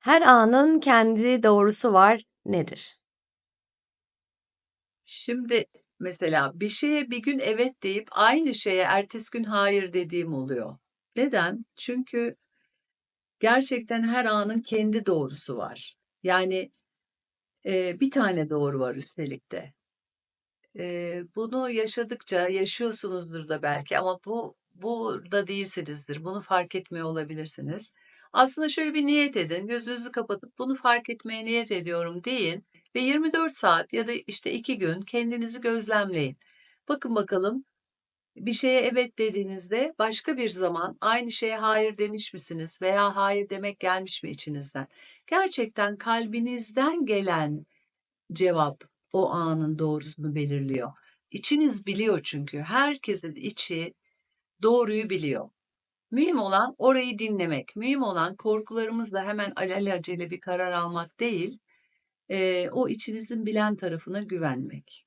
Her anın kendi doğrusu var nedir? Şimdi mesela bir şeye bir gün evet deyip aynı şeye ertesi gün hayır dediğim oluyor. Neden? Çünkü gerçekten her anın kendi doğrusu var. Yani e, bir tane doğru var üstelik de. E, bunu yaşadıkça yaşıyorsunuzdur da belki ama bu burada değilsinizdir. Bunu fark etmiyor olabilirsiniz. Aslında şöyle bir niyet edin. Gözünüzü kapatıp bunu fark etmeye niyet ediyorum deyin ve 24 saat ya da işte 2 gün kendinizi gözlemleyin. Bakın bakalım bir şeye evet dediğinizde başka bir zaman aynı şeye hayır demiş misiniz veya hayır demek gelmiş mi içinizden? Gerçekten kalbinizden gelen cevap o anın doğrusunu belirliyor. İçiniz biliyor çünkü herkesin içi doğruyu biliyor. Mühim olan orayı dinlemek. Mühim olan korkularımızla hemen alelacele bir karar almak değil, eee, o içinizin bilen tarafına güvenmek.